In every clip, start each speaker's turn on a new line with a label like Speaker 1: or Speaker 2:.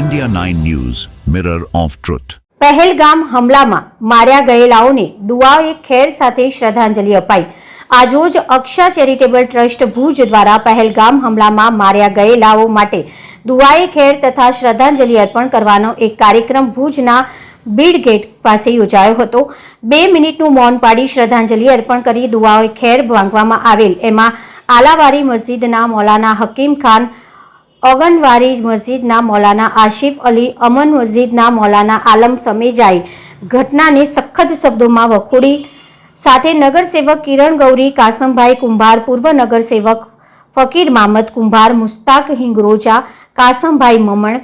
Speaker 1: India 9 News, Mirror of Truth.
Speaker 2: Pahalgam હમલામાં માર્યા ગયેલાઓને દુઆએ ખેર સાથે શ્રદ્ધાંજલિ અપાઈ. આજરોજ અક્ષા ચેરિટેબલ ટ્રસ્ટ ભુજ દ્વારા પહેલગામ હમલામાં માર્યા ગયેલાઓ માટે દુઆએ ખેર તથા શ્રદ્ધાંજલિ અર્પણ કરવાનો એક કાર્યક્રમ ભુજના બીડ ગેટ પાસે યોજાયો હતો. બે મિનિટનું મૌન પાડી શ્રદ્ધાંજલિ અર્પણ કરી દુઆએ ખેર માંગવામાં આવેલ. એમાં આલાવારી મસ્જિદના મૌલાના હકીમ ખાન ઓગનવારી મસ્જિદના મૌલાના આશિફ અલી, અમન મસ્જિદના મૌલાના આલમ સમેજાએ ઘટનાને સખત શબ્દોમાં વખોડી. સાથે નગરસેવક કિરણ ગૌરી, કાસમભાઈ કુંભાર, પૂર્વ નગરસેવક ફકીર મામદ કુંભાર, મુસ્તાક હિંગરોજા કાસમભાઈ મમણ,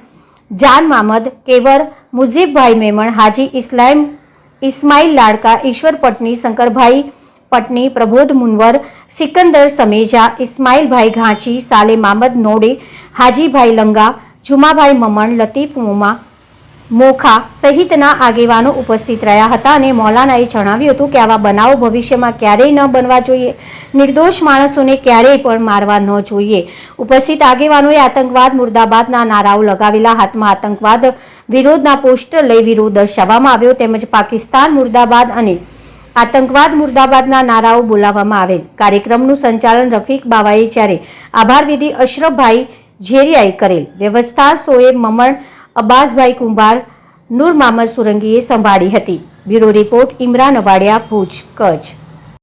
Speaker 2: જાન મામદ, કેવર મુઝીબભાઈ મેમણ, હાજી ઇસ્લામ, ઇસ્માઇલ લાડકા, ઈશ્વર પટની શંકરભાઈ પટની પ્રબોધ મુનવર, સિકંદર સમેજા, ઇસ્માઇલભાઈ ઘાંચી, સાલે મામદ નોડે, હાજીભાઈ લંગા, જુમાભાઈ મમણ, લતીફ મોમા મોખા સહિતના આગેવાનો ઉપસ્થિત રહ્યા હતા અને મૌલાનાએ જણાવ્યું હતું કે આવા બનાવો ભવિષ્યમાં ક્યારેય ન બનવા જોઈએ. નિર્દોષ માણસોને ક્યારેય પણ મારવા ન જોઈએ. ઉપસ્થિત આગેવાનોએ આતંકવાદ, મુર્દાબાદના નારાઓ લગાવેલા હાથમાં આતંકવાદ વિરોધના પોસ્ટર લઈ વિરોધ દર્શાવવામાં આવ્યો. તેમજ પાકિસ્તાન, મુર્દાબાદ અને આતંકવાદ મુર્દાબાદના નારાઓ બોલાવવામાં આવેલ. કાર્યક્રમનું સંચાલન રફીક બાવાએ જ્યારે આભાર વિધિ અશરફભાઈ ઝેરિયાએ કરેલ. વ્યવસ્થા સોએબ મમણ અબ્બાસભાઈ કુંભાર, નૂર મામદ સુરંગીએ સંભાળી હતી. Bureau report, Imran Awadia, Bhuj, Kutch.